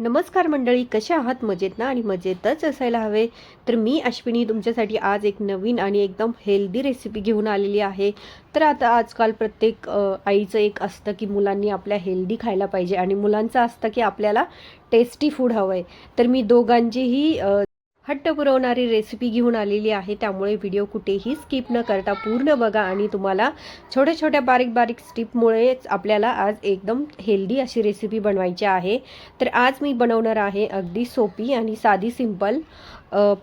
नमस्कार मंडळी कशा आहात? मजेत ना? आणि मजेतच असायला हवे. तर मी अश्विनी तुमच्यासाठी आज एक नवीन आणि एकदम हेल्दी रेसिपी घेऊन आलेली आहे. तर आता आजकाल प्रत्येक आईचं एक असतं की मुलांनी आपल्या हेल्दी खायला पाहिजे आणि मुलांचं असतं की आपल्याला टेस्टी फूड हवं आहे तर मी दोघांचीही हट्ट पुरवणारी रेसिपी घेऊन आलेली आहे. त्यामुळे व्हिडिओ कुठेही स्किप न करता पूर्ण बघा आणि तुम्हाला छोट्या छोट्या बारीक बारीक स्टिपमुळेच आपल्याला आज एकदम हेल्दी अशी रेसिपी बनवायची आहे. तर आज मी बनवणार आहे अगदी सोपी आणि साधी सिंपल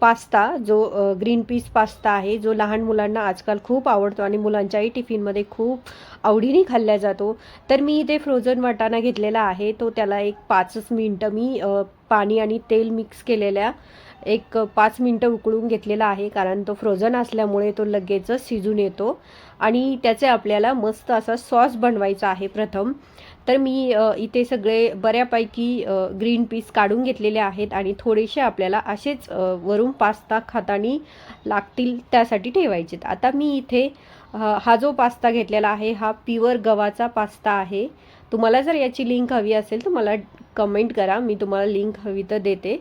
पास्ता जो ग्रीन पीस पास्ता आहे जो लहान मुलांना आजकाल खूप आवडतो आणि मुलांच्याही टिफिनमध्ये खूप आवडीने खाल्ला जातो. तर मी इथे फ्रोझन वाटाणा घेतलेला आहे. तो त्याला एक पाचच मिनटं मी पाणी आणि तेल मिक्स केलेल्या एक पाच मिनटं उकळून घेतलेला आहे कारण तो फ्रोझन असल्यामुळे तो लगेचच शिजून येतो. आणि त्याचे आपल्याला मस्त असा सॉस बनवायचा आहे प्रथम. तर मी इथे सगळे बऱ्यापैकी ग्रीन पीस काढून घेतलेले आहेत आणि थोडेसे आपल्याला असेच वरून पास्ता खातानी लागतील त्यासाठी ठेवायचे आता मी इथे हा जो पास्ता घेतलेला आहे हा प्युअर गव्हाचा पास्ता आहे. तुम्हाला जर याची लिंक हवी असेल तर मला कमेंट करा मी तुम्हाला लिंक हवी तर देते.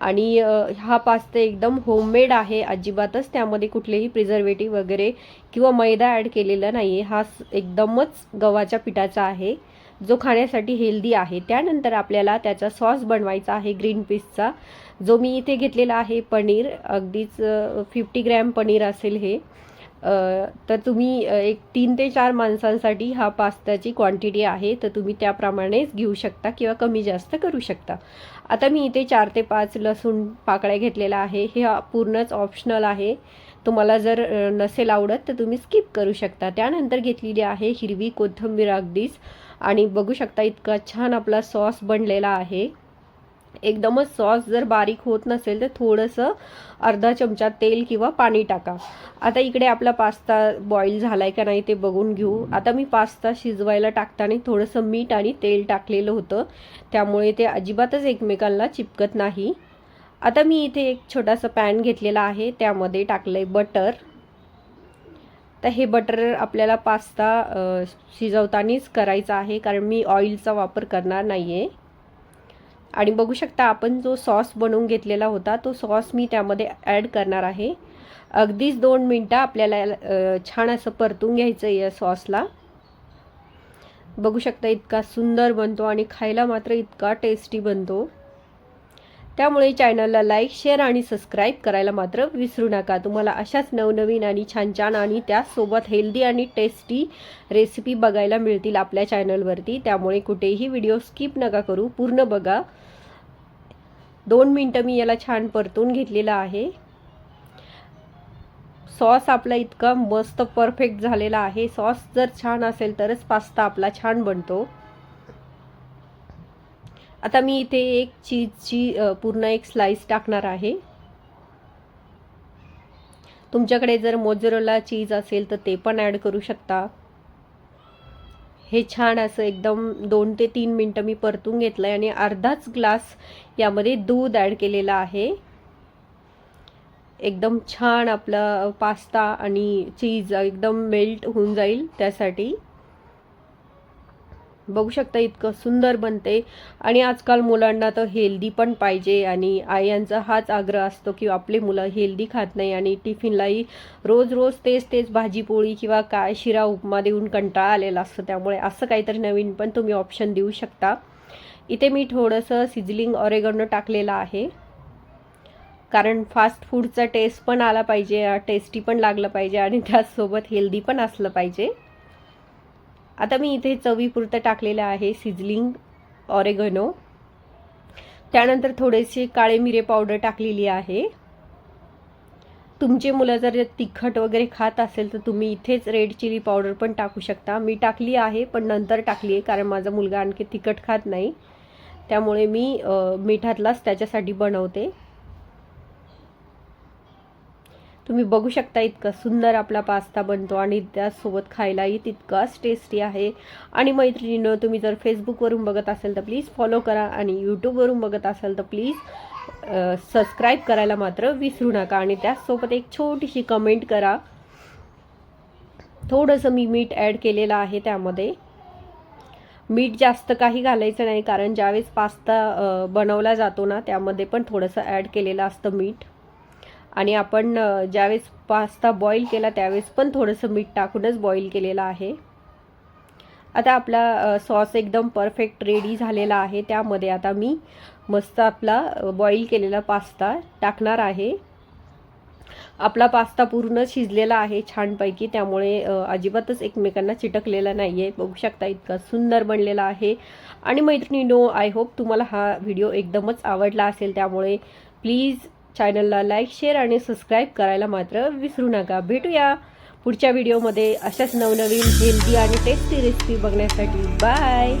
आणि हा पास्ता एकदम होममेड आहे अजिबातच त्यामध्ये कुठलेही प्रिझर्वेटिव्ह वगैरे किंवा मैदा ॲड केलेला नाही आहे हा स- एकदमच गव्हाच्या पिठाचा आहे. जो खाण्यासाठी हेल्दी आहे त्यानंतर आपल्याला त्याचा सॉस बनवायचा आहे ग्रीन पीसचा जो मी इथे घेतलेला आहे पनीर अगदीच फिफ्टी ग्रॅम पनीर असेल हे. तर तुम्ही एक तीन ते चार माणसांसाठी हा पास्ताची क्वांटिटी आहे तर तुम्ही त्याप्रमाणेच घेऊ शकता किंवा कमी जास्त करू शकता. आता मी इथे चार ते पाच लसूण पाकळ्या घेतलेला आहे. हे पूर्णच ऑप्शनल आहे. तुम्हाला जर नसेल आवडत तर तुम्ही स्किप करू शकता. त्यानंतर घेतलेली आहे हिरवी कोथिंबीर अगदीच. आणि बघू शकता इतका छान आपला सॉस बनलेला आहे. एकदमच सॉस जर बारीक होत नसेल तर थोडंसं अर्धा चमचा तेल किंवा पाणी टाका. आता इकडे आपला पास्ता बॉईल झालाय का नाही ते बघून घेऊ. आता मी पास्ता शिजवायला टाकताना थोडंसं मीठ आणि तेल टाकलेलं होतं. त्यामुळे ते अजिबातच एकमेकांना चिपकत नाही. आता मी इथे एक छोटासा पॅन घेतलेला आहे. त्यामध्ये टाकलं आहे बटर. तर हे बटर आपल्याला पास्ता शिजवतानाच करायचं आहे. कारण मी ऑइलचा वापर करणार नाही आहे आणि बघू शकता आपण जो सॉस बनवून घेतलेला होता तो सॉस मी त्यामध्ये ॲड करणार आहे. अगदीच दोन मिनटं आपल्याला छान असं परतून घ्यायचं आहे या सॉसला. बघू शकता इतका सुंदर बनतो आणि खायला मात्र इतका टेस्टी बनतो. त्यामुळे चॅनलला लाईक शेअर आणि सबस्क्राईब करायला मात्र विसरू नका. तुम्हाला अशाच नवनवीन आणि छान छान आणि त्याचसोबत हेल्दी आणि टेस्टी रेसिपी बघायला मिळतील आपल्या चॅनलवरती. त्यामुळे कुठेही व्हिडिओ स्किप नका करू. पूर्ण बघा. दोन मिनटं मी याला छान परतून घेतलेला आहे. सॉस आपला इतका मस्त परफेक्ट झालेला आहे. सॉस जर छान असेल तरच पास्ता आपला छान बनतो. आता मी इथे एक चीजची पूर्ण एक स्लाइस टाकणार आहे. तुमच्याकडे जर मोजरोला चीज असेल तर ते पण ॲड करू शकता. हे छान असं एकदम दोन ते तीन मिनटं मी परतून घेतलं आहे आणि अर्धाच ग्लास यामध्ये दूध ॲड केलेलं आहे. एकदम छान आपला पास्ता आणि चीज एकदम मेल्ट होऊन जाईल त्यासाठी. बघू शकता इतकं सुंदर बनते. आणि आजकाल मुलांना तर हेल्दी पण पाहिजे आणि आयांचा हाच आग्रह असतो की आपले मुलं हेल्दी खात नाही आणि टिफिनलाही रोज रोज तेच तेच भाजी पोळी किंवा काय शिरा उपमा देऊन कंटाळा आलेला असतो. त्यामुळे असं काहीतरी नवीन पण तुम्ही ऑप्शन देऊ शकता. इथे मी थोडंसं सिझलिंग ऑरेगनो टाकलेलं आहे. कारण फास्ट फूडचा टेस्ट पण आला पाहिजे टेस्टी पण लागलं पाहिजे आणि त्याचसोबत हेल्दी पण असलं पाहिजे. आता मी इथे चवीपुरतं टाकलेलं आहे सिझलिंग ऑरेगनो. त्यानंतर थोडेसे काळे मिरे पावडर टाकलेली आहे. तुमचे मुलं जर तिखट वगैरे खात असेल तर तुम्ही इथेच रेड चिली पावडर पण टाकू शकता. मी टाकली आहे पण नंतर टाकली आहे कारण माझा मुलगा आणखी तिखट खात नाही. त्यामुळे मी मिठातलाच त्याच्यासाठी बनवते. तुम्ही बघू शकता इतका सुंदर आपला पास्ता बनतो आणि त्यासोबत खायलाही तितकाच टेस्टी आहे. आणि मैत्रिणीनं तुम्ही जर फेसबुकवरून बघत असाल तर प्लीज फॉलो करा आणि यूट्यूबवरून बघत असाल तर प्लीज सबस्क्राईब करायला मात्र विसरू नका आणि त्याचसोबत एक छोटीशी कमेंट करा. थोडंसं मी मीठ ॲड केलेलं आहे त्यामध्ये. मीठ जास्त काही घालायचं नाही कारण ज्यावेळेस पास्ता बनवला जातो ना त्यामध्ये पण थोडंसं ॲड केलेलं असतं मीठ. आणि आपण ज्यावेळेस पास्ता बॉईल केला त्यावेळेस पण थोडंसं मीठ टाकूनच बॉईल केलेलं आहे. आता आपला सॉस एकदम परफेक्ट रेडी झालेला आहे. त्यामध्ये आता मी मस्त आपला बॉईल केलेला पास्ता टाकणार आहे. आपला पास्ता पूर्ण शिजलेला आहे छानपैकी. त्यामुळे अजिबातच एकमेकांना चिटकलेला नाही आहे बघू शकता इतका सुंदर बनलेला आहे. आणि मैत्रिणी नो आय होप तुम्हाला हा व्हिडिओ एकदमच आवडला असेल. त्यामुळे प्लीज चॅनलला लाईक शेअर आणि सबस्क्राईब करायला मात्र विसरू नका. भेटूया पुढच्या व्हिडिओमध्ये. अशाच नवनवीन हेल्दी आणि टेस्टी रेसिपी बघण्यासाठी. बाय!